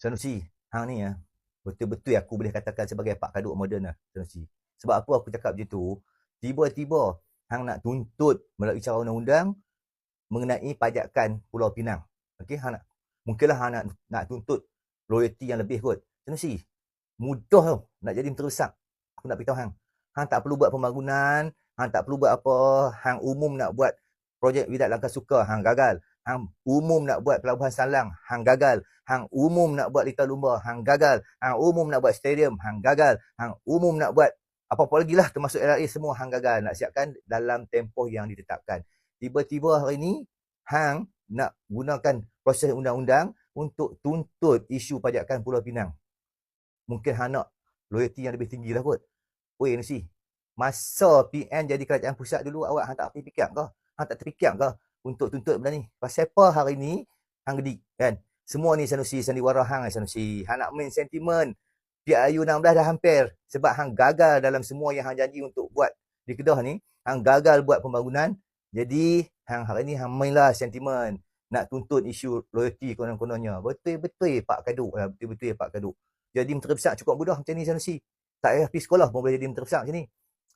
Sanusi, hang ni ya, betul-betul aku boleh katakan sebagai Pak Kaduk moden lah, Sanusi. Sebab apa aku cakap macam tu? Tiba-tiba hang nak tuntut melalui cara undang-undang mengenai pajakan Pulau Pinang. Okey, hang nak mungkinlah hang nak nak tuntut royalty yang lebih kot. Sanusi, mudah tau nak jadi menteri besar. Aku nak beritahu hang. Hang tak perlu buat pembangunan, hang tak perlu buat apa, hang umum nak buat projek Widat Langkah Suka, hang gagal. Hang umum nak buat pelabuhan Salang, hang gagal. Hang umum nak buat Little Lumba, hang gagal. Hang umum nak buat stadium, hang gagal. Hang umum nak buat apa-apa lagi lah termasuk LRA semua hang gagal nak siapkan dalam tempoh yang ditetapkan. Tiba-tiba hari ni hang nak gunakan proses undang-undang untuk tuntut isu pajakan Pulau Pinang. Mungkin hang nak loyalty yang lebih tinggi lah kot. Weh Nusi, masa PN jadi kerajaan pusat dulu awak hang tak terfikir ke? Hang tak terfikir ke untuk tuntut benda ni? Pasal apa hari ni hang gedik kan? Semua ni Sanusi sandiwara hang Sanusi. Hang nak main sentimen PIU 16 dah hampir sebab hang gagal dalam semua yang hang janji untuk buat di Kedah ni, hang gagal buat pembangunan. Jadi hang hari ni hang mainlah sentimen nak tuntut isu loyalty konon-kononnya. Betul-betul Pak Kaduk lah, betul-betul Pak Kaduk. Jadi menteri besar cukup mudah macam ni Sanusi. Tak payah pergi sekolah pun boleh jadi menteri besar macam ni.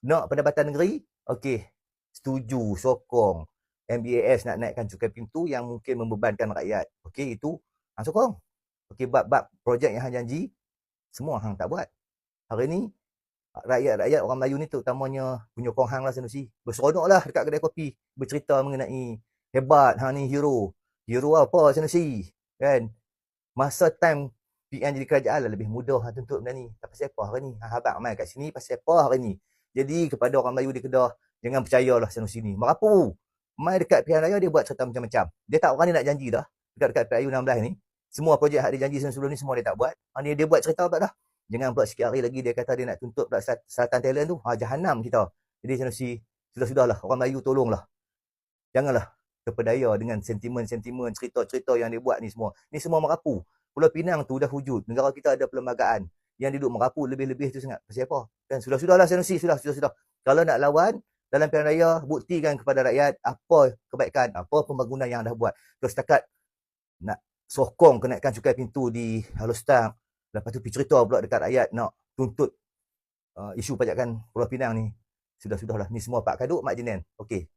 Nak pendapatan negeri? Okey. Setuju, sokong. MBAS nak naikkan cukai pintu yang mungkin membebankan rakyat. Okey, itu hang sokong. Okey, bab-bab projek yang hang janji, semua hang tak buat. Hari ni rakyat-rakyat orang Melayu ni terutamanya penyokong hang lah Sanusi. Berseronok lah dekat kedai kopi bercerita mengenai hebat hang ni hero. Hero apa Sanusi? Kan? Masa time PN jadi kerajaan lah lebih mudah hang tuntut benda ni. Tak pasal apa hari ni? Hang habaq mai kat sini pasal apa hari ni? Jadi kepada orang Melayu di Kedah, jangan percayalah Sanusi ni. Merapu. Mai dekat pilihan raya dia buat cerita macam-macam. Dia tak orang ni nak janji dah dekat-dekat PIU 16 ni. Semua projek yang dia janji sebelum ni semua dia tak buat. Ha, ni dia buat cerita pula dah. Jangan pula sikit hari lagi dia kata dia nak tuntut pula selatan talent tu. Ha, jahanam kita. Jadi Sanusi, sudah-sudahlah. Orang Melayu tolonglah. Janganlah terpedaya dengan sentimen-sentimen, cerita-cerita yang dia buat ni semua. Ni semua merapu. Pulau Pinang tu dah wujud. Negara kita ada perlembagaan yang duduk merapu lebih-lebih tu sangat. Pasal apa? Kan sudah-sudahlah Sanusi, sudah, sudah-sudah. Kalau nak lawan, dalam pilihan raya, buktikan kepada rakyat apa kebaikan, apa pembangunan yang anda buat. Terus setakat nak sokong kenaikan cukai pintu di Halustang. Lepas tu pergi cerita pula dekat rakyat nak tuntut uh, isu pajakan Pulau Pinang ni. Sudah-sudahlah. Ni semua Pak Kaduk, Mak Jenen. Okey.